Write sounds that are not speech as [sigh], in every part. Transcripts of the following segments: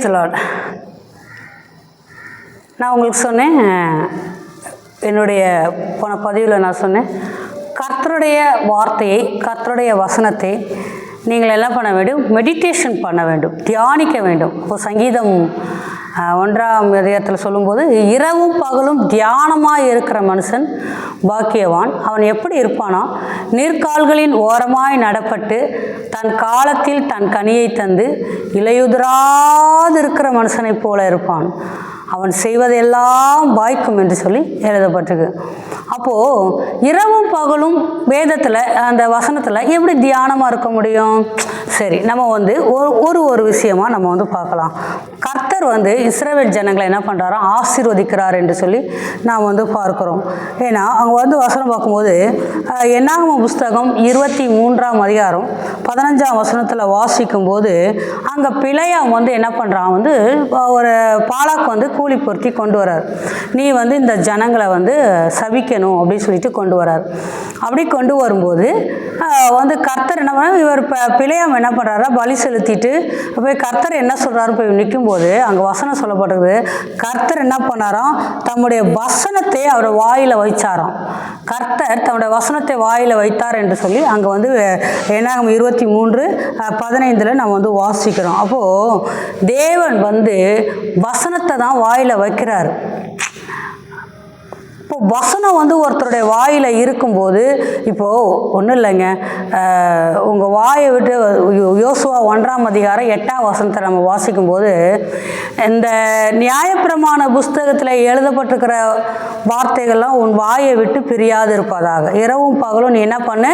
Price Lord நான் உங்களுக்கு சொன்னேன் என்னுடைய போன பதிவில் நான் சொன்னேன் கர்த்தருடைய வார்த்தையை கர்த்தருடைய வசனத்தை நீங்கள் என்ன பண்ண வேண்டும்? மெடிடேஷன் பண்ண வேண்டும் தியானிக்க வேண்டும். இப்போ சங்கீதம் ஒன்றாம் இதயத்தில் சொல்லும்போது இரவும் பகலும் தியானமாக இருக்கிற மனுஷன் பாக்கியவான். அவன் எப்படி இருப்பானா? நீர்க்கால்களின் ஓரமாய் நடப்பட்டு தன் காலத்தில் தன் கனியை தந்து இலையுதிராது இருக்கிற மனுஷனைப் போல இருப்பான். அவன் செய்வதெல்லாம் வாய்க்கும் என்று சொல்லி எழுதப்பட்டிருக்கு. அப்போது இரவும் பகலும் வேதத்தில் அந்த வசனத்தில் எப்படி தியானமாக இருக்க முடியும்? சரி நம்ம வந்து ஒரு ஒரு ஒரு விஷயமாக நம்ம வந்து பார்க்கலாம். கர்த்தர் வந்து இஸ்ரேவேல் ஜனங்களை என்ன பண்ணுறாரோ ஆசீர்வதிக்கிறார் என்று சொல்லி நாம் வந்து பார்க்குறோம். ஏன்னா அவங்க வந்து வசனம் பார்க்கும்போது அஹ், என்னாகம புஸ்தகம் இருபத்தி மூன்றாம் அதிகாரம் பதினஞ்சாம் வசனத்தில் வாசிக்கும்போது அங்கே பிழையாம் வந்து என்ன பண்ணுறான் வந்து ஒரு பாலாக்கு வந்து கூலி பொருத்தி கொண்டு வர்றார். நீ வந்து இந்த ஜனங்களை வந்து சபிக்கணும் அப்படின்னு சொல்லிட்டு கொண்டு வரார். அப்படி கொண்டு வரும்போது வந்து கர்த்தர் என்ன பண்ண இவர் இப்போ பிழையாம் என்ன பண்ணுறாரா பலி செலுத்திட்டு போய் கர்த்தர் என்ன சொல்கிறாரு போய் நிற்கும்போது அங்கே வசனம் சொல்லப்படுறது கர்த்தர் என்ன பண்ணாராம்? தம்முடைய வசனத்தை அவர் வாயில் வைச்சாராம். கர்த்தர் தம்முடைய வசனத்தை வாயில் வைத்தார் என்று சொல்லி அங்கே வந்து என்னாகும் இருபத்தி மூன்று பதினைந்தில் நம்ம வந்து வாசிக்கிறோம். அப்போது தேவன் வந்து வசனத்தை தான் வாயில் வைக்கிறார். இப்போ வசனம் வந்து ஒருத்தருடைய வாயில் இருக்கும்போது இப்போது ஒன்றும் இல்லைங்க. உங்கள் வாயை விட்டு யோசுவா ஒன்றாம் அதிகாரம் எட்டாம் வசனத்தை நம்ம வாசிக்கும்போது இந்த நியாயப்பிரமாண புஸ்தகத்தில் எழுதப்பட்டிருக்கிற வார்த்தைகள்லாம் உன் வாயை விட்டு பிரியாது இருப்பதாக இரவும் பகலும் நீ என்ன பண்ணு?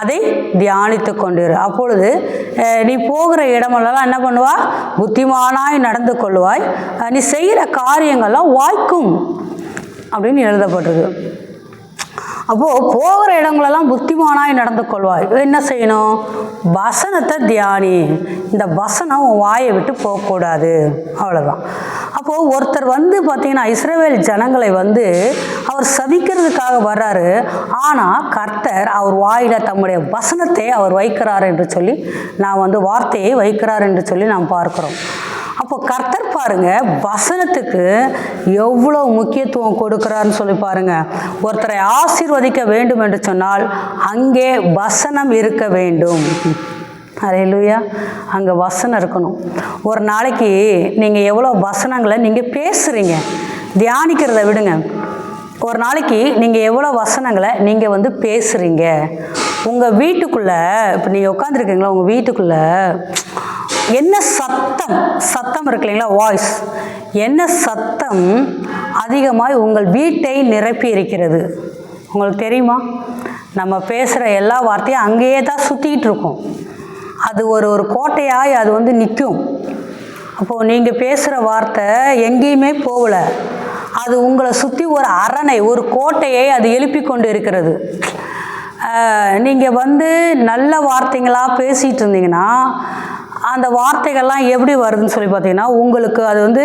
அதை தியானித்து கொண்டிரு. அப்பொழுது நீ போகிற இடமெல்லாம் என்ன பண்ணுவா புத்திமானாய் நடந்து கொள்வாய் நீ செய்கிற காரியங்கள்லாம் வாய்க்கும். அப்படின்னு எழுதப்பட்டிருக்கு. அப்போது போகிற இடங்களெல்லாம் புத்திமானாய் நடந்து கொள்வாய். என்ன செய்யணும்? வசனத்தை தியானி. இந்த வசனம் உன் வாயை விட்டு போகக்கூடாது. அவ்வளோதான் அப்போது ஒருத்தர் வந்து பார்த்தீங்கன்னா இஸ்ரேல் ஜனங்களை வந்து அவர் சபிக்கிறதுக்காக வர்றாரு. ஆனால் கர்த்தர் அவர் வாயில் தம்முடைய வசனத்தை அவர் வைக்கிறார் என்று சொல்லி நான் வந்து வார்த்தையை வைக்கிறார் என்று சொல்லி நாம் பார்க்குறோம். அப்போ கர்த்தர் பாருங்க வசனத்துக்கு எவ்வளோ முக்கியத்துவம் கொடுக்குறாருன்னு சொல்லி பாருங்க. ஒருத்தரை ஆசீர்வதிக்க வேண்டும் என்று சொன்னால் அங்கே வசனம் இருக்க வேண்டும். அரே அரையிலுயா அங்கே வசனம் இருக்கணும். ஒரு நாளைக்கு நீங்கள் எவ்வளோ வசனங்களை நீங்கள் பேசுகிறீங்க தியானிக்கிறத விடுங்க. ஒரு நாளைக்கு நீங்கள் எவ்வளோ வசனங்களை நீங்கள் வந்து பேசுகிறீங்க உங்கள் வீட்டுக்குள்ளே இப்போ நீங்கள் உட்காந்துருக்கீங்களா உங்கள் வீட்டுக்குள்ளே என்ன சத்தம்? சத்தம் இருக்கு இல்லைங்களா? வாய்ஸ் என்ன சத்தம் அதிகமாய் உங்கள் வீட்டை நிரப்பி இருக்கிறது? உங்களுக்கு தெரியுமா? நம்ம பேசுகிற எல்லா வார்த்தையும் அங்கேயே தான் சுற்றிக்கிட்டு இருக்கும். அது ஒரு ஒரு கோட்டையாய் அது வந்து நிற்கும். அப்போது நீங்கள் பேசுகிற வார்த்தை எங்கேயுமே போகலை. அது உங்களை சுற்றி ஒரு அரணை ஒரு கோட்டையை அது எழுப்பி கொண்டு இருக்கிறது. நீங்கள் வந்து நல்ல வார்த்தைங்களாக பேசிகிட்டு இருந்தீங்கன்னா அந்த வார்த்தைகள்லாம் எப்படி வருதுன்னு சொல்லி பார்த்தீங்கன்னா உங்களுக்கு அது வந்து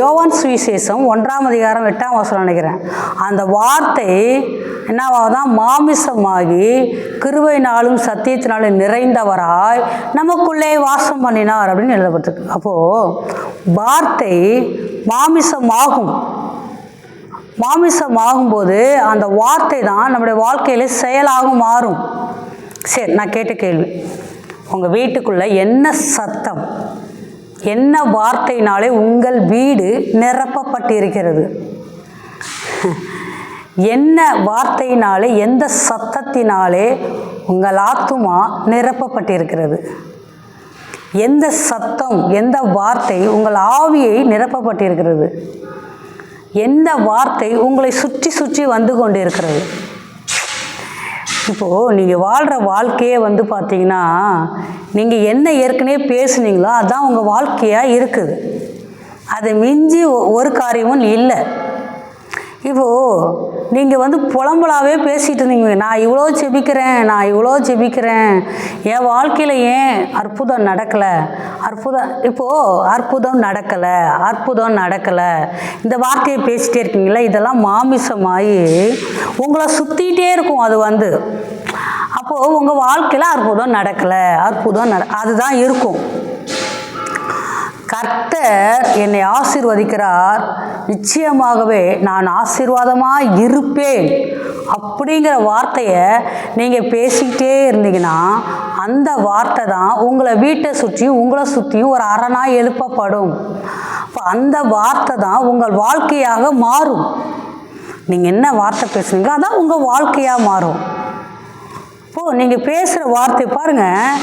யோவான் சுவிசேஷம் ஒன்றாம் அதிகாரம் எட்டாம் வசனம் நினைக்கிறேன். அந்த வார்த்தை என்னவாதான் மாமிசமாகி கிருபையினாலும் சத்தியத்தினாலும் நிறைந்தவராய் நமக்குள்ளே வாசம் பண்ணினார் அப்படின்னு எழுதப்பட்டிருக்கு. அப்போது வார்த்தை மாமிசமாகும். மாமிசமாகும்போது அந்த வார்த்தை தான் நம்முடைய வாழ்க்கையில் செயலாகும் மாறும். சரி நான் கேட்ட கேள்வி. உங்கள் வீட்டுக்குள்ளே என்ன சத்தம்? என்ன வார்த்தையினாலே உங்கள் வீடு நிரப்பப்பட்டிருக்கிறது. என்ன வார்த்தையினாலே எந்த சத்தத்தினாலே உங்கள் ஆத்துமா நிரப்பப்பட்டிருக்கிறது. எந்த சத்தம் எந்த வார்த்தை உங்கள் ஆவியை நிரப்பப்பட்டிருக்கிறது. எந்த வார்த்தை உங்களை சுற்றி சுற்றி வந்து கொண்டு இருக்கிறது இப்போது நீங்கள் வாழ்கிற வாழ்க்கையே வந்து பார்த்தீங்கன்னா நீங்கள் என்ன ஏற்கனவே பேசுனீங்களோ அதுதான் உங்கள் வாழ்க்கையாக இருக்குது. அதை மிஞ்சி ஒ- ஒரு காரியமும் இல்லை. இப்போது நீங்கள் வந்து புலம்பலாகவே பேசிகிட்டு இருந்தீங்க. நான் இவ்வளோ ஜெபிக்கிறேன் நான் இவ்வளோ ஜெபிக்கிறேன். என் வாழ்க்கையில் ஏன் அற்புதம் நடக்கலை? அற்புதம் இப்போது அற்புதம் நடக்கலை அற்புதம் நடக்கலை. இந்த வார்த்தையை பேசிகிட்டே இருக்கீங்களா இதெல்லாம் மாமிசமாகி உங்களை சுற்றிக்கிட்டே இருக்கும் அது வந்து. அப்போது உங்கள் வாழ்க்கையில் அற்புதம் நடக்கலை அற்புதம் நட அதுதான் இருக்கும். கர்த்தர் என்னை ஆசீர்வதிக்கிறார். நிச்சயமாகவே நான் ஆசீர்வாதமாக இருப்பேன். அப்படிங்கிற வார்த்தையை நீங்கள் பேசிக்கிட்டே இருந்தீங்கன்னா அந்த வார்த்தை தான் உங்களை வீட்டை சுற்றியும் உங்களை சுற்றியும் ஒரு அரணாக எழுப்பப்படும். அப்போ அந்த வார்த்தை தான் உங்கள் வாழ்க்கையாக மாறும். நீங்கள் என்ன வார்த்தை பேசுனீங்க அதான் உங்கள் வாழ்க்கையாக மாறும். இப்போது நீங்கள் பேசுகிற வார்த்தை பாருங்கள்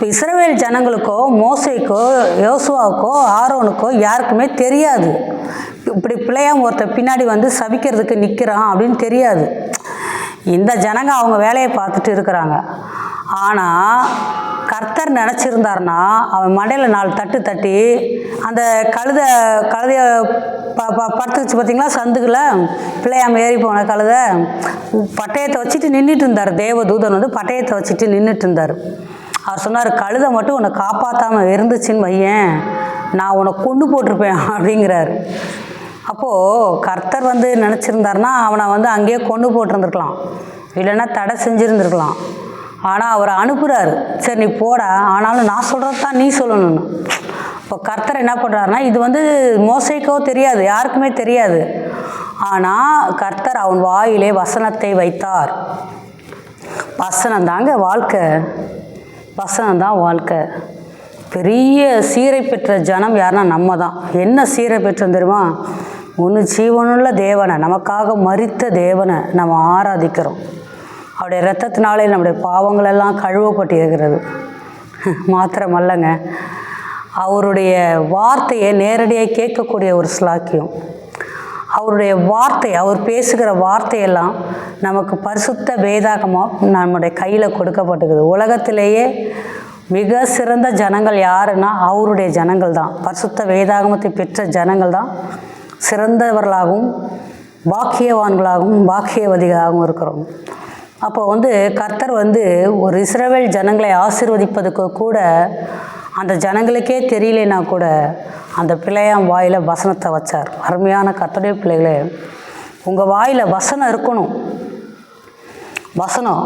இப்போ இஸ்ரவேல் ஜனங்களுக்கோ மோசைக்கோ யோசுவாவுக்கோ ஆரோனுக்கோ யாருக்குமே தெரியாது. இப்படி பிள்ளையாம் ஒருத்தர் பின்னாடி வந்து சபிக்கிறதுக்கு நிற்கிறான் அப்படின்னு தெரியாது. இந்த ஜனங்க அவங்க வேலையை பார்த்துட்டு இருக்கிறாங்க. ஆனால் கர்த்தர் நினச்சிருந்தாருன்னா அவன் மண்டையில் நாலு தட்டு தட்டி அந்த கழுத கழுதைய ப ப படுத்துச்சு பார்த்தீங்களா சந்துக்குள்ள பிள்ளையாம ஏறி போன கழுத. பட்டயத்தை வச்சுட்டு நின்றுட்டு இருந்தார். தேவதூதன் வந்து பட்டயத்தை வச்சுட்டு நின்றுட்டு இருந்தார். அவர் சொன்னார் கழுதை மட்டும் உன்னை காப்பாற்றாமல் இருந்துச்சுன்னு வையேன். நான் உன்னை கொண்டு போட்டிருப்பேன் [laughs] அப்படிங்கிறாரு. அப்போது கர்த்தர் வந்து நினச்சிருந்தாருன்னா அவனை வந்து அங்கேயே கொண்டு போட்டிருந்துருக்கலாம். இல்லைன்னா தடை செஞ்சுருந்துருக்கலாம். ஆனால் அவர் அனுப்புகிறாரு சரி நீ போட. ஆனாலும் நான் சொல்கிறது தான் நீ சொல்லணும்னு. இப்போ கர்த்தர் என்ன பண்ணுறாருன்னா இது வந்து மோசைக்கோ தெரியாது யாருக்குமே தெரியாது. ஆனால் கர்த்தர் அவன் வாயிலே வசனத்தை வைத்தார். வசனம் தாங்க வாழ்க்கை. வசனம் தான் வாழ்க்கை. பெரிய சீரை பெற்ற ஜனம் யாருன்னா நம்ம தான் என்ன சீரை பெற்றோம் தெரியுமா? ஒன்று ஜீவனுள்ள தேவனை நமக்காக மறித்த தேவனை நம்ம ஆராதிக்கிறோம். அவருடைய ரத்தத்தினாலே நம்முடைய பாவங்களெல்லாம் கழுவப்பட்டிருக்கிறது மாத்திரமல்லங்க அவருடைய வார்த்தையை நேரடியாக கேட்கக்கூடிய ஒரு ஸ்லாக்கியம் அவருடைய வார்த்தை அவர் பேசுகிற வார்த்தையெல்லாம் நமக்கு பரிசுத்த வேதாகமாக நம்முடைய கையில் கொடுக்கப்பட்டுக்குது உலகத்திலேயே மிக சிறந்த ஜனங்கள் யாருன்னா அவருடைய ஜனங்கள் தான். பரிசுத்த வேதாகமத்தை பெற்ற ஜனங்கள் தான். சிறந்தவர்களாகவும் பாக்கியவான்களாகவும் பாக்கியவதிகளாகவும் இருக்கிறோம். அப்போ வந்து கர்த்தர் வந்து ஒரு இஸ்ரவேல் ஜனங்களை ஆசிர்வதிப்பதுக்கு கூட அந்த ஜனங்களுக்கே தெரியலனா கூட அந்த பிள்ளையாம் வாயில் வசனத்தை வச்சார். அருமையான கத்தடைய பிள்ளைகளே உங்கள் வாயில் வசனம் இருக்கணும். வசனம்.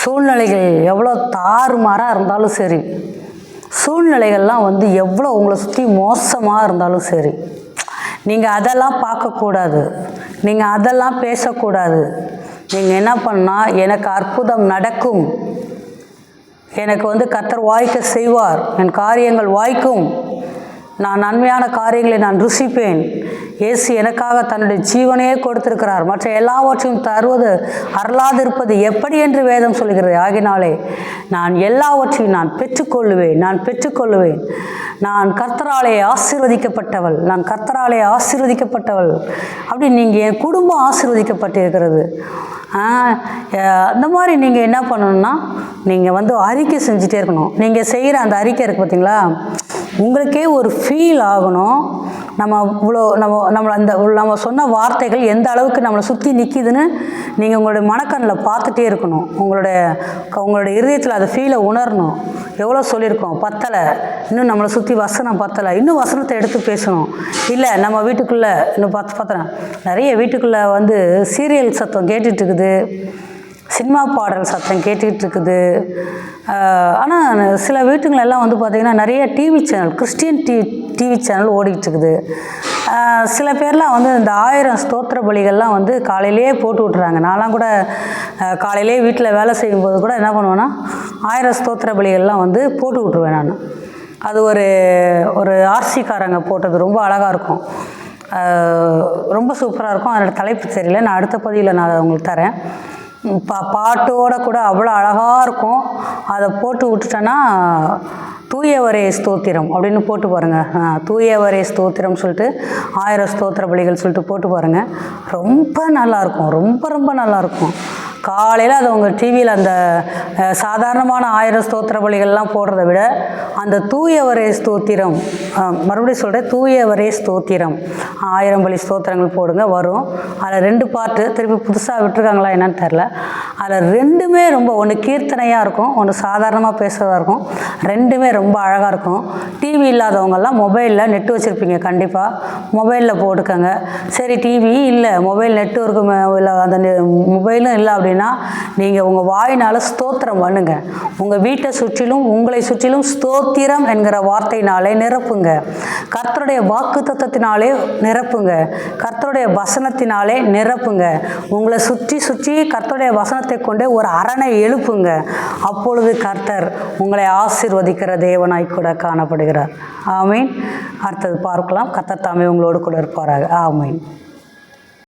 சூழ்நிலைகள் எவ்வளோ தாறுமாறாக இருந்தாலும் சரி சூழ்நிலைகள்லாம் வந்து எவ்வளோ உங்களை சுற்றி மோசமாக இருந்தாலும் சரி நீங்கள் அதெல்லாம் பார்க்கக்கூடாது. நீங்கள் அதெல்லாம் பேசக்கூடாது. நீங்கள் என்ன பண்ணால் எனக்கு அற்புதம் நடக்கும். எனக்கு வந்து கத்தர் வாய்க்க செய்வார். என் காரியங்கள் வாய்க்கும். நான் நன்மையான காரியங்களை நான் ருசிப்பேன். இயேசு எனக்காக தன்னுடைய ஜீவனையே கொடுத்திருக்கிறார். மற்ற எல்லாவற்றையும் தருவது அருளாதிருப்பது எப்படி என்று வேதம் சொல்கிறது. ஆகினாலே நான் எல்லாவற்றையும் நான் பெற்றுக்கொள்ளுவேன். நான் பெற்றுக்கொள்ளுவேன். நான் கர்த்தராலே ஆசீர்வதிக்கப்பட்டவள். நான் கர்த்தராலே ஆசீர்வதிக்கப்பட்டவள். அப்படி நீங்கள் என் குடும்பம் ஆசீர்வதிக்கப்பட்டிருக்கிறது. அந்த மாதிரி நீங்கள் என்ன பண்ணணும்னா நீங்கள் வந்து அறிக்கை செஞ்சுட்டே இருக்கணும். நீங்கள் செய்கிற அந்த அறிக்கை இருக்குது பார்த்தீங்களா உங்களுக்கே ஒரு ஃபீல் ஆகணும். நம்ம இவ்வளோ நம்ம நம்மளை அந்த நம்ம சொன்ன வார்த்தைகள் எந்த அளவுக்கு நம்மளை சுற்றி நிற்கிதுன்னு நீங்கள் உங்களுடைய மனக்கண்ணில் பார்த்துட்டே இருக்கணும். உங்களுடைய உங்களுடைய இருதயத்தில் அதை ஃபீலை உணரணும். எவ்வளோ சொல்லியிருக்கோம்? பத்தலை. இன்னும் நம்மளை சுற்றி வசனம் பத்தலை. இன்னும் வசனத்தை எடுத்து பேசணும். இல்லை நம்ம வீட்டுக்குள்ளே இன்னும் பார்த்து பார்த்தேன் நிறைய வீட்டுக்குள்ளே வந்து சீரியல் சத்தம் கேட்டுட்டு இருக்குது. சினிமா பாடல் சத்தம் கேட்டுக்கிட்டு இருக்குது ஆனால் சில வீட்டுங்களெல்லாம் வந்து பார்த்திங்கன்னா நிறைய TV channel Christian T TV channel ஓடிக்கிட்டு இருக்குது சில பேர்லாம் வந்து இந்த ஆயிரம் ஸ்தோத்திர பலிகள்லாம் வந்து காலையிலேயே போட்டு விட்றாங்க நான்லாம் கூட காலையிலேயே வீட்டில் வேலை செய்யும்போது கூட என்ன பண்ணுவேன்னா ஆயிரம் ஸ்தோத்திர பலிகள்லாம் வந்து போட்டு விட்ருவேன் நான். அது ஒரு ஒரு ஆர்சிக்காரங்க போட்டது ரொம்ப அழகாக இருக்கும். ரொம்ப சூப்பராக இருக்கும். அதனோட தலைப்பு தெரியல. நான் அடுத்த பதிவில் நான் அதை உங்களுக்கு தரேன். பா பாட்டோட கூட அவ்வளோ அழகாக இருக்கும். அதை போட்டு விட்டுட்டேன்னா தூயவரே ஸ்தோத்திரம் அப்படின்னு போட்டு பாருங்கள் தூயவரே ஸ்தோத்திரம் சொல்லிட்டு ஆயிரம் ஸ்தோத்திர பலிகள் சொல்லிட்டு போட்டு பாருங்கள் ரொம்ப நல்லாயிருக்கும் ரொம்ப ரொம்ப நல்லாயிருக்கும் காலையில் அது உங்கள் டிவியில் அந்த சாதாரணமான ஆயிரம் ஸ்தோத்திர பலிகள்லாம் போடுறத விட அந்த தூயவரே ஸ்தோத்திரம் மறுபடியும் சொல்கிறேன் தூயவரே ஸ்தோத்திரம். ஆயிரம் பலி ஸ்தோத்திரங்கள் போடுங்க வரும். அதில் ரெண்டு பாட்டு திருப்பி புதுசாக விட்டுருக்காங்களா என்னன்னு தெரில அதில் ரெண்டுமே ரொம்ப ஒன்று கீர்த்தனையாக இருக்கும் ஒன்று சாதாரணமாக பேசுகிறதா இருக்கும். ரெண்டுமே ரொம்ப அழகாக இருக்கும். டிவி இல்லாதவங்கெல்லாம் மொபைலில் நெட் வச்சுருப்பீங்க கண்டிப்பாக மொபைலில் போட்டுக்கோங்க. சரி டிவி இல்லை மொபைல் நெட்ஒர்க்கு இல்லை அந்த நெ- மொபைலும் இல்லை அப்படின்னு அப்படின்னா நீங்கள் உங்கள் வாயினால் ஸ்தோத்திரம் பண்ணுங்க. உங்கள் வீட்டை சுற்றிலும் உங்களை சுற்றிலும் ஸ்தோத்திரம் என்கிற வார்த்தையினாலே நிரப்புங்க. கர்த்தருடைய வாக்கு தத்துவத்தினாலே நிரப்புங்க. கர்த்தருடைய வசனத்தினாலே நிரப்புங்க. உங்களை சுற்றி சுற்றி கர்த்தருடைய வசனத்தை கொண்டு ஒரு அரணை எழுப்புங்க. அப்பொழுது கர்த்தர் உங்களை ஆசிர்வதிக்கிற தேவனாய் கூட காணப்படுகிறார். ஆமீன். அடுத்தது பார்க்கலாம். கர்த்தர் தாமே உங்களோடு கூட இருப்பாராக. ஆமீன்.